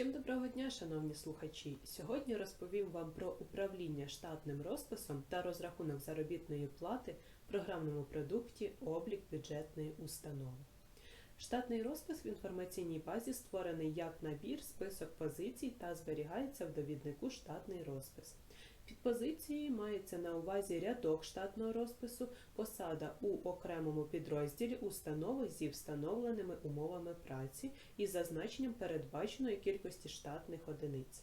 Всім доброго дня, шановні слухачі! Сьогодні розповім вам про управління штатним розписом та розрахунок заробітної плати в програмному продукті Облік бюджетної установи. Штатний розпис в інформаційній базі створений як набір, список позицій та зберігається в довіднику штатний розпис. Під позицією мається на увазі рядок штатного розпису, посада у окремому підрозділі установи зі встановленими умовами праці і зазначенням передбаченої кількості штатних одиниць.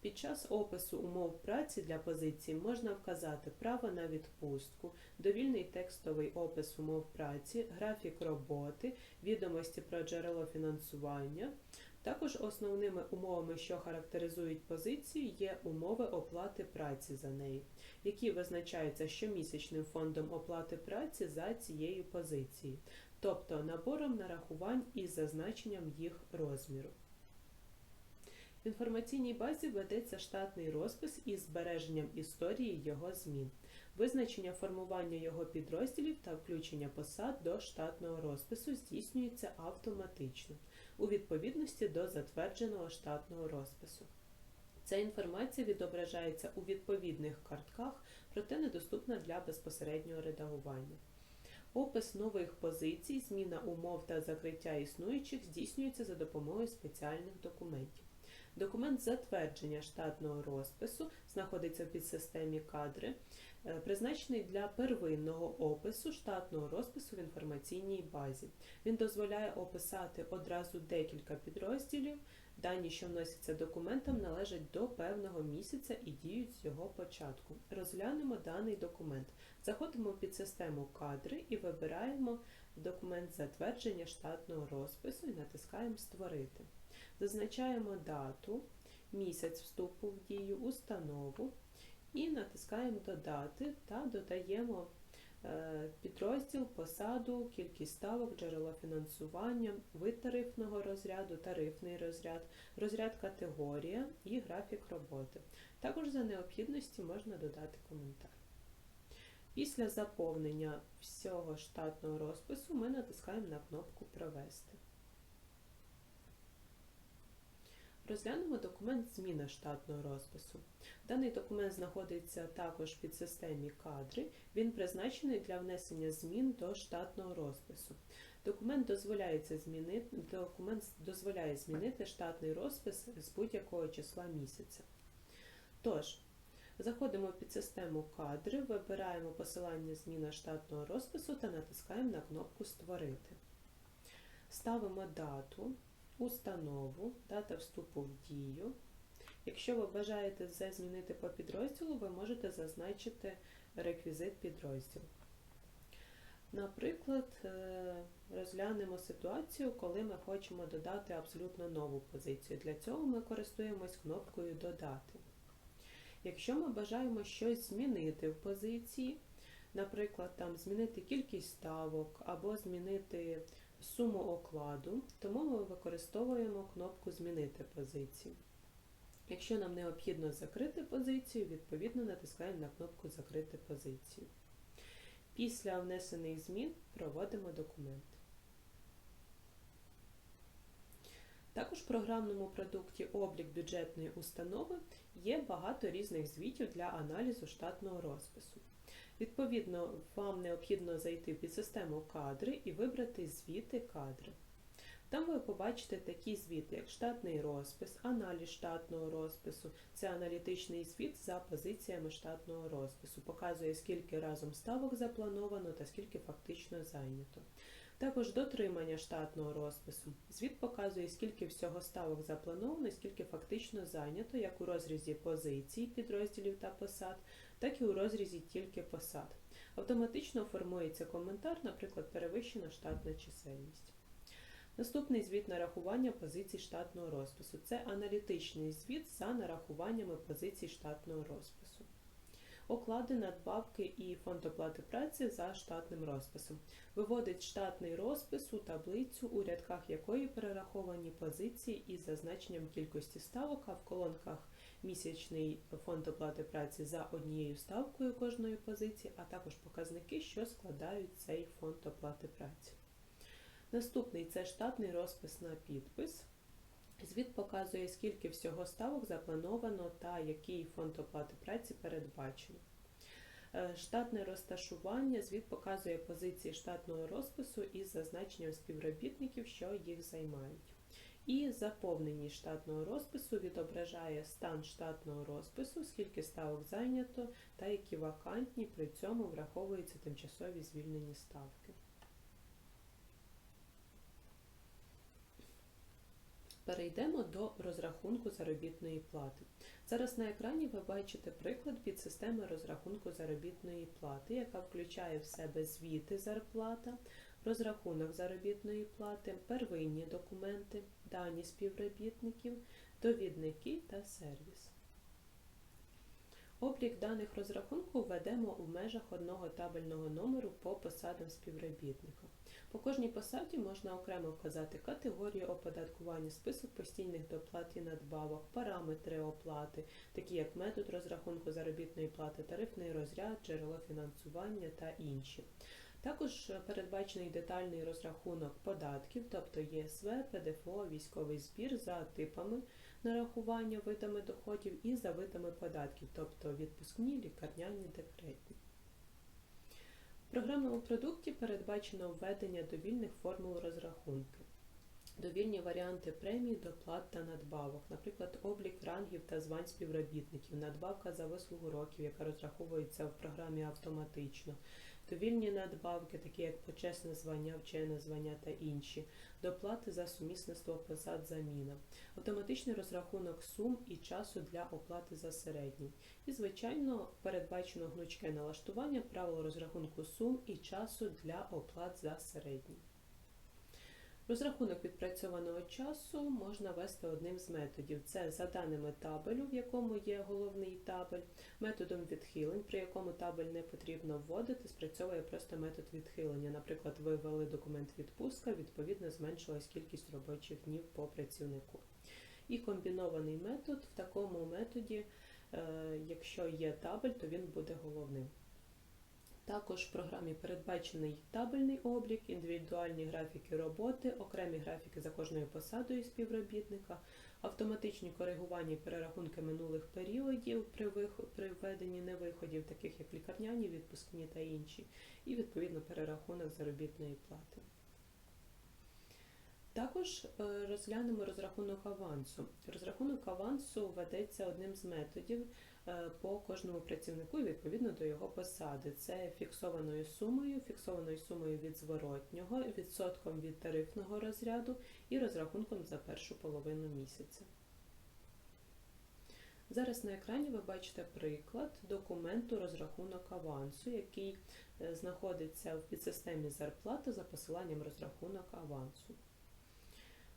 Під час опису умов праці для позиції можна вказати право на відпустку, довільний текстовий опис умов праці, графік роботи, відомості про джерело фінансування. Також основними умовами, що характеризують позицію, є умови оплати праці за неї, які визначаються щомісячним фондом оплати праці за цією позицією, тобто набором нарахувань із зазначенням їх розміру. В інформаційній базі ведеться штатний розпис із збереженням історії його змін, визначення формування його підрозділів та включення посад до штатного розпису здійснюється автоматично у відповідності до затвердженого штатного розпису. Ця інформація відображається у відповідних картках, проте недоступна для безпосереднього редагування. Опис нових позицій, зміна умов та закриття існуючих здійснюється за допомогою спеціальних документів. Документ затвердження штатного розпису знаходиться в підсистемі кадри, е, призначений для первинного опису штатного розпису в інформаційній базі. Він дозволяє описати одразу декілька підрозділів. Дані, що вносяться документом, належать до певного місяця і діють з його початку. Розглянемо даний документ. Заходимо в підсистему кадри і вибираємо документ затвердження штатного розпису і натискаємо Створити. Зазначаємо дату, місяць вступу в дію, установу і натискаємо Додати та додаємо е, підрозділ, посаду, кількість ставок, джерело фінансування, вид тарифного розряду, тарифний розряд, розряд категорія і графік роботи. Також за необхідності можна додати коментар. Після заповнення всього штатного розпису ми натискаємо на кнопку Провести. Розглянемо документ Зміна штатного розпису. Даний документ знаходиться також в підсистемі кадри. Він призначений для внесення змін до штатного розпису. Документ, дозволяється змінити, документ дозволяє змінити штатний розпис з будь-якого числа місяця. Тож, заходимо в підсистему кадри, вибираємо посилання Зміна штатного розпису та натискаємо на кнопку Створити. Ставимо дату установу, дата вступу в дію. Якщо ви бажаєте це змінити по підрозділу, ви можете зазначити реквізит підрозділу. Наприклад, е, розглянемо ситуацію, коли ми хочемо додати абсолютно нову позицію. Для цього ми користуємось кнопкою Додати. Якщо ми бажаємо щось змінити в позиції, наприклад, там змінити кількість ставок або змінити суму окладу, тому ми використовуємо кнопку Змінити позицію. Якщо нам необхідно закрити позицію, відповідно натискаємо на кнопку Закрити позицію. Після внесених змін проводимо документ. Також в програмному продукті Облік бюджетної установи є багато різних звітів для аналізу штатного розпису. Відповідно, вам необхідно зайти в підсистему кадри і вибрати звіти кадри. Там ви побачите такі звіти, як штатний розпис, аналіз штатного розпису. Це аналітичний звіт за позиціями штатного розпису. Показує, скільки разом ставок заплановано та скільки фактично зайнято. Також дотримання штатного розпису. Звіт показує, скільки всього ставок заплановано, скільки фактично зайнято, як у розрізі позицій, підрозділів та посад, так і у розрізі тільки посад. Автоматично формується коментар, наприклад, перевищена штатна чисельність. Наступний звіт нарахування позицій штатного розпису. Це аналітичний звіт за нарахуваннями позицій штатного розпису. Оклади, надбавки і фонд оплати праці за штатним розписом. Виводить штатний розпис у таблицю, у рядках якої перераховані позиції із зазначенням кількості ставок, а в колонках місячний фонд оплати праці за однією ставкою кожної позиції, а також показники, що складають цей фонд оплати праці. Наступний це штатний розпис на підпис. Звіт показує, скільки всього ставок заплановано та який фонд оплати праці передбачено. Е, Штатне розташування звіт показує позиції штатного розпису із зазначенням співробітників, що їх займають. І заповненість штатного розпису відображає стан штатного розпису, скільки ставок зайнято та які вакантні, при цьому враховуються тимчасові звільнені ставки. Перейдемо до розрахунку заробітної плати. Зараз на екрані ви бачите приклад під системи розрахунку заробітної плати, яка включає в себе звіти зарплата, розрахунок заробітної плати, первинні документи, дані співробітників, довідники та сервіс. Облік даних розрахунку введемо у межах одного табельного номеру по посадам співробітника. По кожній посаді можна окремо вказати категорію оподаткування, список постійних доплат і надбавок, параметри оплати, такі як метод розрахунку заробітної плати, тарифний розряд, джерело фінансування та інші. Також передбачений детальний розрахунок податків, тобто ЄСВ, ПДФО, військовий збір за типами нарахування видами доходів і за видами податків, тобто відпускні, лікарняні, декретні. Програмному продукті передбачено введення довільних формул розрахунки. Довільні варіанти премій, доплат та надбавок, наприклад, облік рангів та звань співробітників, надбавка за вислугу років, яка розраховується в програмі автоматично, довільні надбавки, такі як почесне звання, вчене звання та інші, доплати за сумісництво посад заміна, автоматичний розрахунок сум і часу для оплати за середній. І, звичайно, передбачено гнучке налаштування правил розрахунку сум і часу для оплат за середній. Розрахунок відпрацьованого часу можна вести одним з методів. Це за даними табелю, в якому є головний табель, методом відхилень, при якому табель не потрібно вводити, спрацьовує просто метод відхилення. Наприклад, ви ввели документ відпустка, відповідно зменшилась кількість робочих днів по працівнику. І комбінований метод в такому методі, е, якщо є табель, то він буде головним. Також в програмі передбачений табельний облік, індивідуальні графіки роботи, окремі графіки за кожною посадою співробітника, автоматичні коригування і перерахунки минулих періодів при, введенні невиходів, таких як лікарняні, відпускні та інші, і відповідно перерахунок заробітної плати. Також е, розглянемо розрахунок авансу. Розрахунок авансу ведеться одним з методів по кожному працівнику відповідно до його посади. Це фіксованою сумою, фіксованою сумою від зворотнього, відсотком від тарифного розряду і розрахунком за першу половину місяця. Зараз на екрані ви бачите приклад документу розрахунок авансу, який е, знаходиться в підсистемі зарплати за посиланням розрахунок авансу.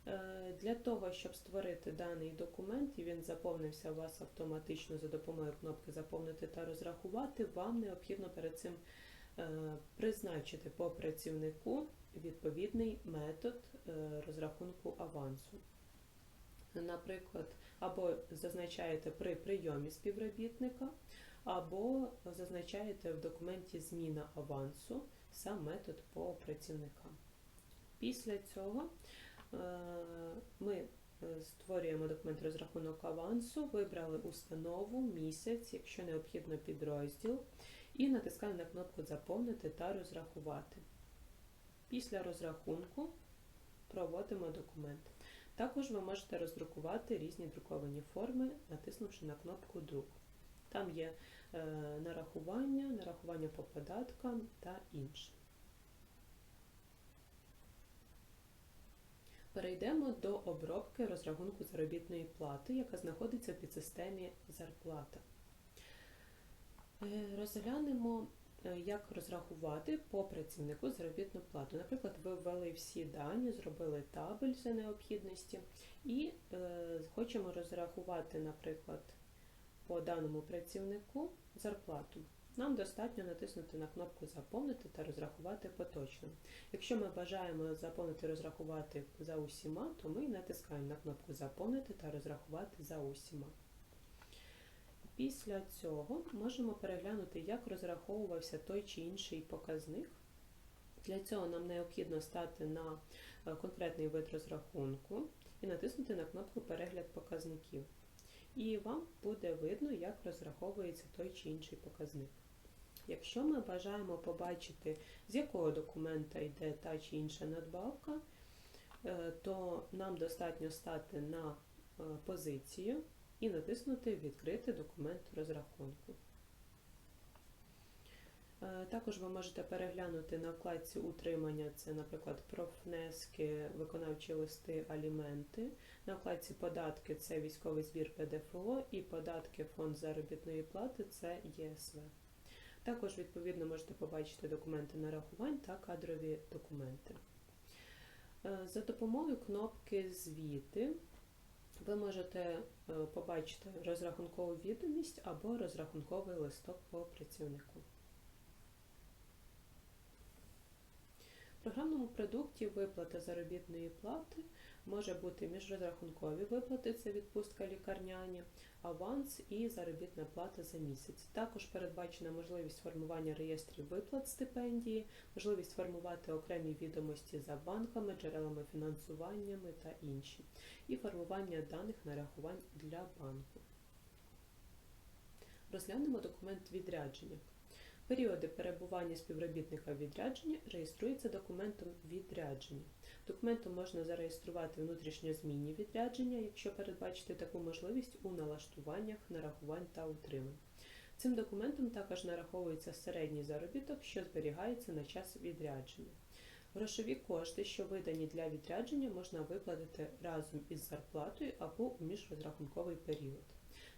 Е, Для того, щоб створити даний документ, і він заповнився у вас автоматично за допомогою кнопки Заповнити та розрахувати, вам необхідно перед цим е, призначити по працівнику відповідний метод е, розрахунку авансу. Наприклад, або зазначаєте при прийомі співробітника, або зазначаєте в документі зміна авансу сам метод по працівникам. Після цього ми е, створюємо документ розрахунок авансу, вибрали установу, місяць, якщо необхідно підрозділ, і натискаємо на кнопку Заповнити та розрахувати. Після розрахунку проводимо документ. Також ви можете роздрукувати різні друковані форми, натиснувши на кнопку Друк. Там є е, нарахування, нарахування по податкам та інше. Перейдемо до обробки розрахунку заробітної плати, яка знаходиться в підсистемі зарплата. Е, Розглянемо, е, як розрахувати по працівнику заробітну плату. Наприклад, ви ввели всі дані, зробили табель за необхідності і е, хочемо розрахувати, наприклад, по даному працівнику зарплату. Нам достатньо натиснути на кнопку Заповнити та розрахувати поточно. Якщо ми бажаємо заповнити розрахувати за усіма, то ми натискаємо на кнопку Заповнити та розрахувати за усіма. Після цього можемо переглянути, як розраховувався той чи інший показник. Для цього нам необхідно стати на е, конкретний вид розрахунку. і натиснути на кнопку Перегляд показників. І вам буде видно, як розраховується той чи інший показник. Якщо ми бажаємо побачити, з якого документа йде та чи інша надбавка, е, то нам достатньо стати на е, позицію і натиснути Відкрити документ розрахунку. Е, Також ви можете переглянути на вкладці утримання, це, наприклад, профнески, виконавчі листи, аліменти. На вкладці податки це військовий збір ПДФО і податки фонд заробітної плати це ЄСВ. Також, відповідно, можете побачити документи нарахувань та кадрові документи. Е, За допомогою кнопки Звіти ви можете е, побачити розрахункову відомість або розрахунковий листок по працівнику. В програмному продукті виплата заробітної плати може бути міжрозрахункові виплати, це відпустка лікарняні, аванс і заробітна плата за місяць. Також передбачена можливість формування реєстрів виплат стипендії, можливість формувати окремі відомості за банками, джерелами фінансуваннями та інші, і формування даних нарахувань для банку. Розглянемо документ відрядження. Періоди перебування співробітника в відрядженні реєструються документом відрядження. Документом можна зареєструвати внутрішньозмінні відрядження, якщо передбачити таку можливість у налаштуваннях, нарахувань та утримань. Цим документом також нараховується середній заробіток, що зберігається на час відрядження. Грошові кошти, що видані для відрядження, можна виплатити разом із зарплатою або у міжрозрахунковий період.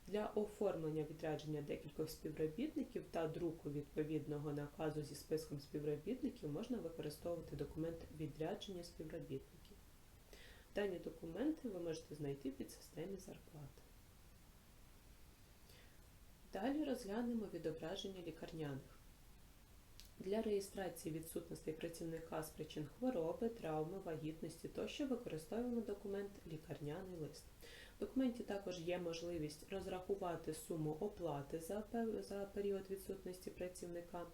Для оформлення відрядження декількох співробітників та друку відповідного наказу зі списком співробітників можна використовувати документ відрядження співробітників. Дані документи ви можете знайти під системі зарплати. Далі розглянемо відображення лікарняних. Для реєстрації відсутності працівника з причин хвороби, травми, вагітності тощо використовуємо документ лікарняний лист. В документі також є можливість розрахувати суму оплати за, період відсутності працівника.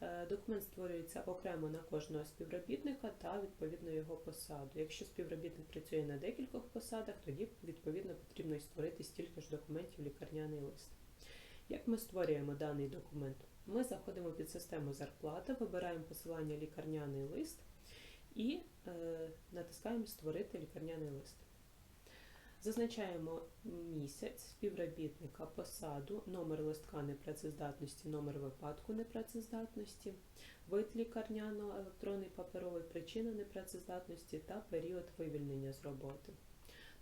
Е, Документ створюється окремо на кожного співробітника та відповідно його посаду. Якщо співробітник працює на декількох посадах, тоді відповідно потрібно і створити стільки ж документів лікарняний лист. Як ми створюємо даний документ? Ми заходимо під систему зарплата, вибираємо посилання лікарняний лист і е, натискаємо Створити лікарняний лист. Зазначаємо місяць, співробітника, посаду, номер листка непрацездатності, номер випадку непрацездатності, вид лікарняного, електронний паперовий, причина непрацездатності та період вивільнення з роботи.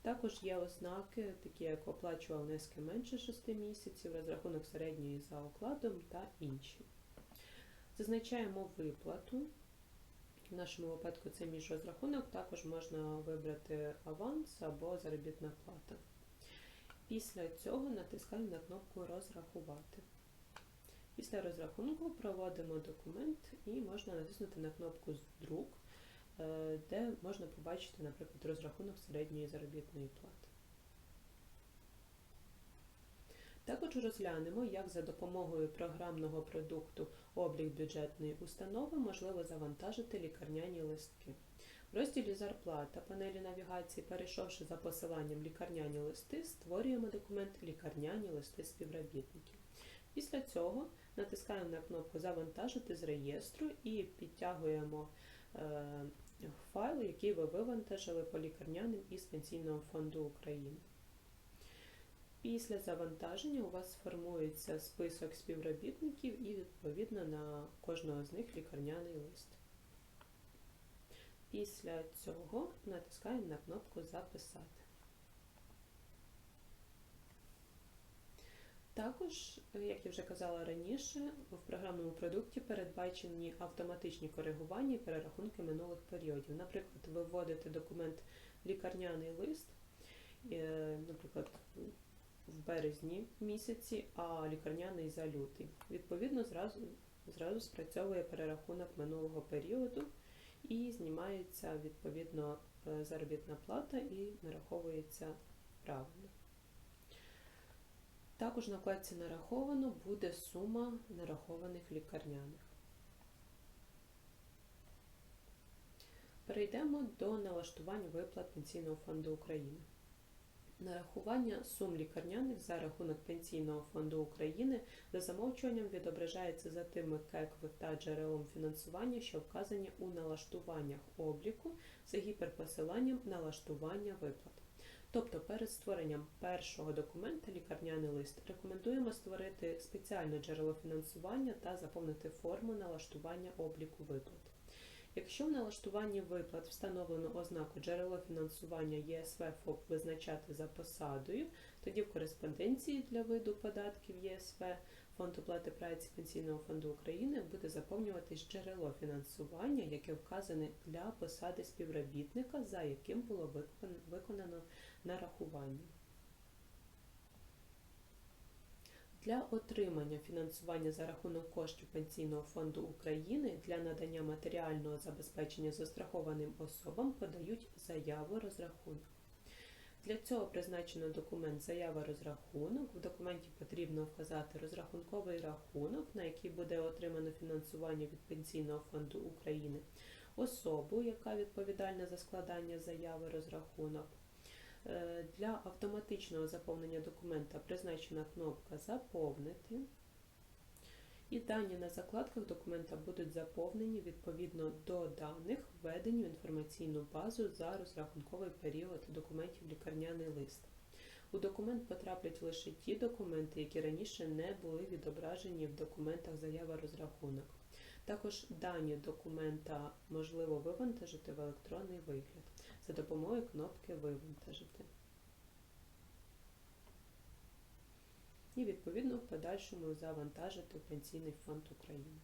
Також є ознаки, такі як оплачував внески менше 6 місяців, розрахунок середньої за окладом та інші. Зазначаємо виплату. В нашому випадку це міжрозрахунок, також можна вибрати аванс або заробітна плата. Після цього натискаємо на кнопку Розрахувати. Після розрахунку проводимо документ і можна натиснути на кнопку Друк, е, де можна побачити, наприклад, розрахунок середньої заробітної плати. Також розглянемо, як за допомогою програмного продукту облік бюджетної установи можливо завантажити лікарняні листки. В розділі Зарплата панелі навігації, перейшовши за посиланням лікарняні листи, створюємо документ Лікарняні листи співробітників. Після цього натискаємо на кнопку Завантажити з реєстру і підтягуємо е, файл, який ви вивантажили по лікарняним із Пенсійного фонду України. Після завантаження у вас формується список співробітників і відповідно на кожного з них лікарняний лист. Після цього натискаємо на кнопку Записати. Також, як я вже казала раніше, в програмному продукті передбачені автоматичні коригування і перерахунки минулих періодів. Наприклад, ви вводите документ лікарняний лист, е, наприклад, в березні місяці, а лікарняний за лютий. Відповідно, зразу, зразу спрацьовує перерахунок минулого періоду і знімається відповідно е, заробітна плата і нараховується правильно. Також на вкладці нараховано буде сума нарахованих лікарняних. Перейдемо до налаштувань виплат Пенсійного фонду України. Нарахування сум лікарняних за рахунок Пенсійного фонду України за замовчуванням відображається за тими КЕКВ та джерелом фінансування, що вказані у налаштуваннях обліку за гіперпосиланням налаштування виплат. Тобто перед створенням першого документа лікарняний лист рекомендуємо створити спеціальне джерело фінансування та заповнити форму налаштування обліку виплат. Якщо в налаштуванні виплат встановлено ознаку джерело фінансування ЄСВ ФОП визначати за посадою, тоді в кореспонденції для виду податків ЄСВ Фонд оплати праці Пенсійного фонду України буде заповнюватись джерело фінансування, яке вказане для посади співробітника, за яким було виконано нарахування. Для отримання фінансування за рахунок коштів Пенсійного фонду України для надання матеріального забезпечення застрахованим особам подають заяву розрахунок. Для цього призначено документ заява розрахунок. В документі потрібно вказати розрахунковий рахунок, на який буде отримано фінансування від Пенсійного фонду України, особу, яка відповідальна за складання заяви розрахунок. Е, Для автоматичного заповнення документа призначена кнопка Заповнити. І дані на закладках документа будуть заповнені відповідно до даних, введені в інформаційну базу за розрахунковий період документів лікарняний лист. У документ потраплять лише ті документи, які раніше не були відображені в документах заява розрахунок. Також дані документа можливо вивантажити в електронний вигляд за допомогою кнопки Вивантажити. І відповідно в подальшому завантажити Пенсійний фонд України.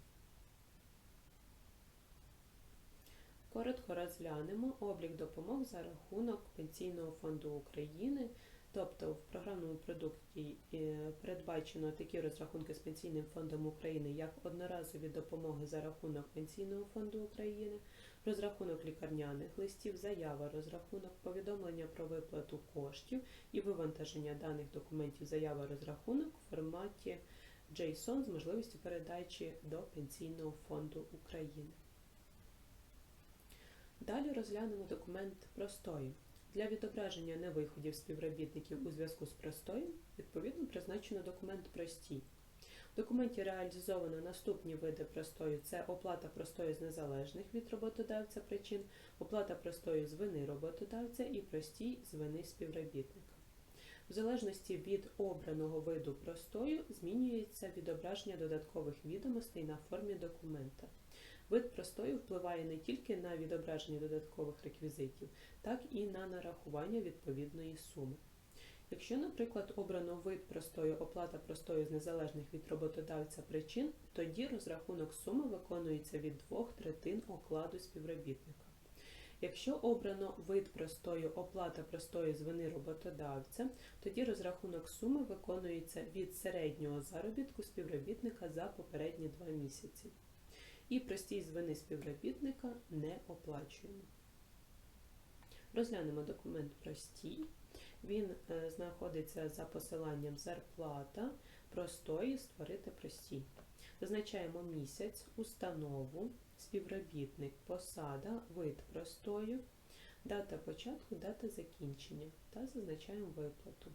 Коротко розглянемо облік допомог за рахунок Пенсійного фонду України. Тобто в програмному продукті е, передбачено такі розрахунки з Пенсійним фондом України, як одноразові допомоги за рахунок Пенсійного фонду України, розрахунок лікарняних листів, заява розрахунок, повідомлення про виплату коштів і вивантаження даних документів заява розрахунок в форматі JSON з можливістю передачі до Пенсійного фонду України. Dалі розглянемо документ простою. Для відображення невиходів співробітників у зв'язку з простоєм відповідно призначено документ простій. В документі реалізовано наступні види простою: це оплата простою з незалежних від роботодавця причин, оплата простою з вини роботодавця і простій з вини співробітника. В залежності від обраного виду простою змінюється відображення додаткових відомостей на формі документа. Вид простою впливає не тільки на відображення додаткових реквізитів, так і на нарахування відповідної суми. Якщо, наприклад, обрано вид простою оплата простою з незалежних від роботодавця причин, тоді розрахунок суми виконується від двох третин окладу співробітника. Якщо обрано вид простою оплата простої з вини роботодавця, тоді розрахунок суми виконується від середнього заробітку співробітника за попередні два місяці. І простій з вини співробітника не оплачуємо. Розглянемо документ простій. Він е, знаходиться за посиланням зарплата простої створити простій. Зазначаємо місяць, установу, співробітник, посада, вид простою, дата початку, дата закінчення та зазначаємо виплату.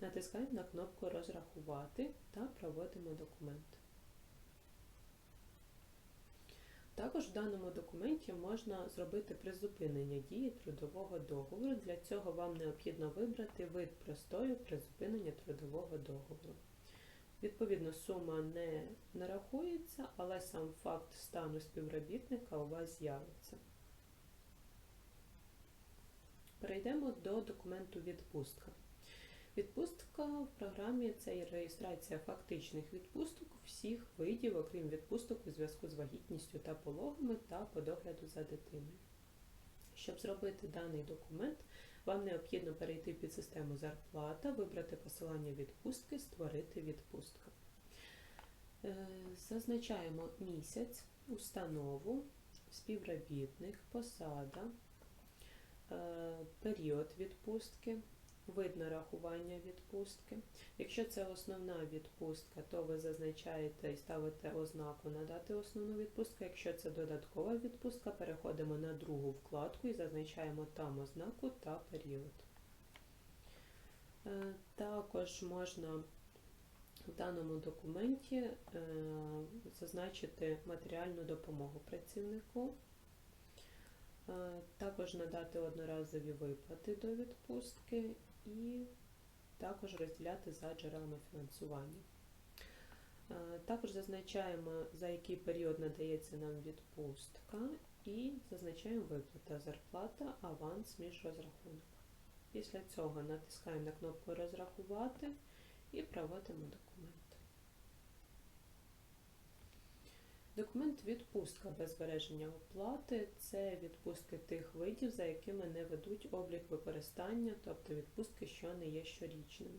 Натискаємо на кнопку Розрахувати та проводимо документ. Також в даному документі можна зробити призупинення дії трудового договору. Для цього вам необхідно вибрати вид простою призупинення трудового договору. Відповідно, сума не нарахується, але сам факт стану співробітника у вас з'явиться. Перейдемо до документу відпустка. Відпустка в програмі це реєстрація фактичних відпусток всіх видів, окрім відпусток у зв'язку з вагітністю та пологами та по догляду за дитиною. Щоб зробити даний документ, вам необхідно перейти під систему зарплата, вибрати посилання відпустки, створити відпустка. Е, Зазначаємо місяць, установу, співробітник, посада, е, період відпустки, вид нарахування відпустки. Якщо це основна відпустка, то ви зазначаєте і ставите ознаку надати основну відпустку. Якщо це додаткова відпустка, переходимо на другу вкладку і зазначаємо там ознаку та період. Е, Також можна в даному документі е, зазначити матеріальну допомогу працівнику. Е, Також надати одноразові виплати до відпустки і також розділяти за джерелами фінансування. Е, Також зазначаємо, за який період надається нам відпустка, і зазначаємо виплата, зарплата, аванс між розрахунок. Після цього натискаємо на кнопку Розрахувати і проводимо документ. Документ відпустка без збереження оплати це відпустки тих видів, за якими не ведуть облік використання, тобто відпустки, що не є щорічними.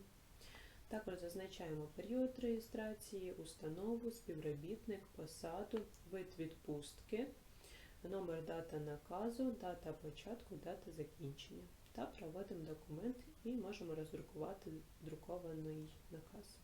Також зазначаємо період реєстрації, установу, співробітник, посаду, вид відпустки, номер дата наказу, дата початку, дата закінчення. Та проводимо документ і можемо роздрукувати друкований наказ.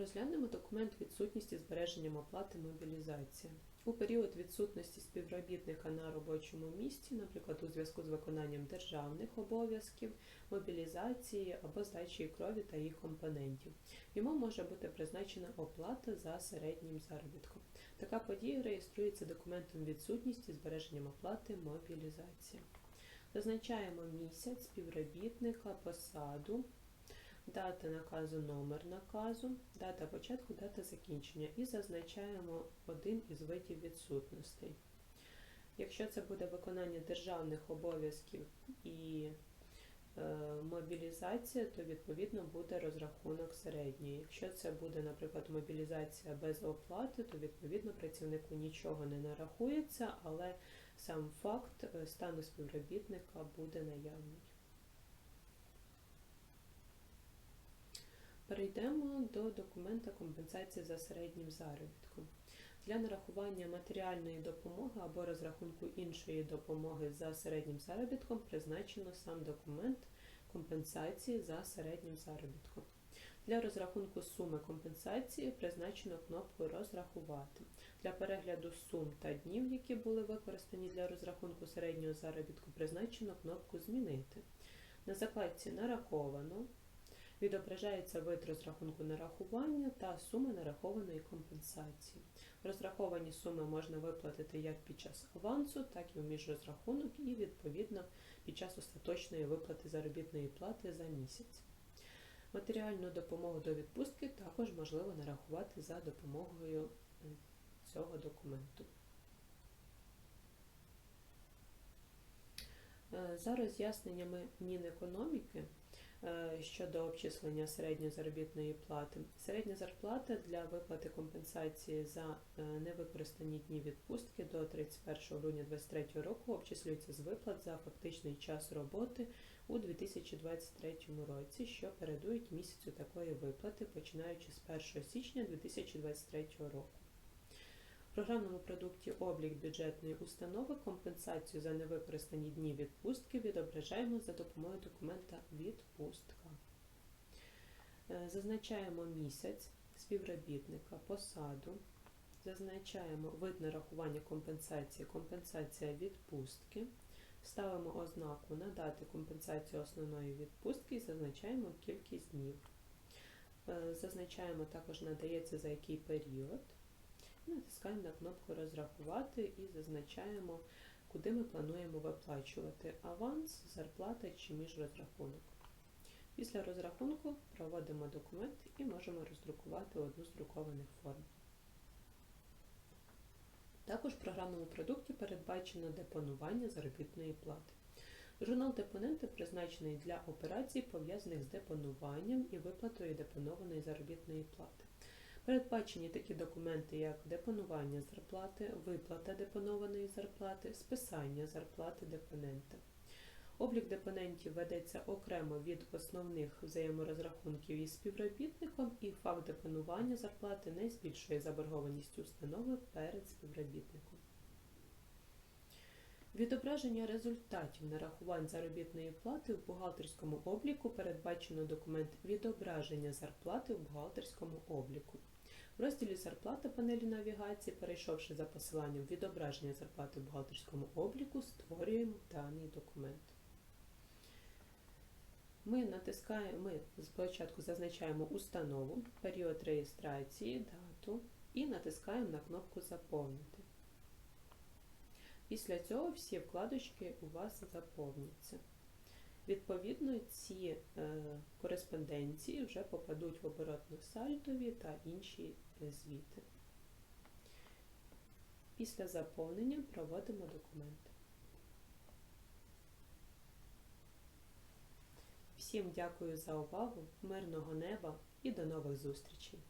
Розглянемо документ відсутності збереженням оплати мобілізація. У період відсутності співробітника на робочому місці, наприклад, у зв'язку з виконанням державних обов'язків, мобілізації або здачі крові та їх компонентів, йому може бути призначена оплата за середнім заробітком. Така подія реєструється документом відсутності збереженням оплати мобілізація. Зазначаємо місяць, співробітника, посаду, дата наказу, номер наказу, дата початку, дата закінчення і зазначаємо один із видів відсутностей. Якщо це буде виконання державних обов'язків і е, мобілізація, то відповідно буде розрахунок середньої. Якщо це буде, наприклад, мобілізація без оплати, то відповідно працівнику нічого не нарахується, але сам факт е, стану співробітника буде наявний. Перейдемо до документа компенсації за середнім заробітком. Для нарахування матеріальної допомоги або розрахунку іншої допомоги за середнім заробітком призначено сам документ компенсації за середнім заробітком. Для розрахунку суми компенсації призначено кнопку Розрахувати. Для перегляду сум та днів, які були використані для розрахунку середнього заробітку, призначено кнопку Змінити. На закладці Нараховано відображається вид розрахунку нарахування та сума нарахованої компенсації. Розраховані суми можна виплатити як під час авансу, так і в міжрозрахунок і відповідно під час остаточної виплати заробітної плати за місяць. Матеріальну допомогу до відпустки також можливо нарахувати за допомогою е, цього документу. Е, За роз'ясненнями Мінекономіки щодо обчислення середньої заробітної плати, середня зарплата для виплати компенсації за е, невикористані дні відпустки до 31 грудня 2023 року обчислюється з виплат за фактичний час роботи у 2023 році, що передують місяцю такої виплати, починаючи з 1 січня 2023 року. В програмному продукті облік бюджетної установи компенсацію за невикористані дні відпустки відображаємо за допомогою документа відпустка. Е, Зазначаємо місяць співробітника, посаду, зазначаємо вид нарахування компенсації, компенсація відпустки, ставимо ознаку надати компенсацію основної відпустки і зазначаємо кількість днів. Е, Зазначаємо також надається за який період. Натискаємо на кнопку Розрахувати і зазначаємо, куди ми плануємо виплачувати аванс, зарплата чи міжрозрахунок. Після розрахунку проводимо документ і можемо роздрукувати одну з друкованих форм. Також в програмному продукті передбачено депонування заробітної плати. Журнал депоненти призначений для операцій, пов'язаних з депонуванням і виплатою депонованої заробітної плати. Передбачені такі документи, як депонування зарплати, виплата депонованої зарплати, списання зарплати депонента. Облік депонентів ведеться окремо від основних взаєморозрахунків із співробітником, і факт депонування зарплати не збільшує заборгованість установи перед співробітником. Відображення результатів нарахувань заробітної плати в бухгалтерському обліку передбачено документ відображення зарплати в бухгалтерському обліку. В розділі Зарплата панелі навігації, перейшовши за посиланням відображення зарплати в бухгалтерському обліку, створюємо даний документ. Ми натискаємо, ми спочатку зазначаємо установу, період реєстрації, дату і натискаємо на кнопку Заповнити. Після цього всі вкладочки у вас заповняться. Відповідно, ці е, кореспонденції вже попадуть в оборотно-сальдові та інші звіти. Після заповнення проводимо документи. Всім дякую за увагу, мирного неба і до нових зустрічей!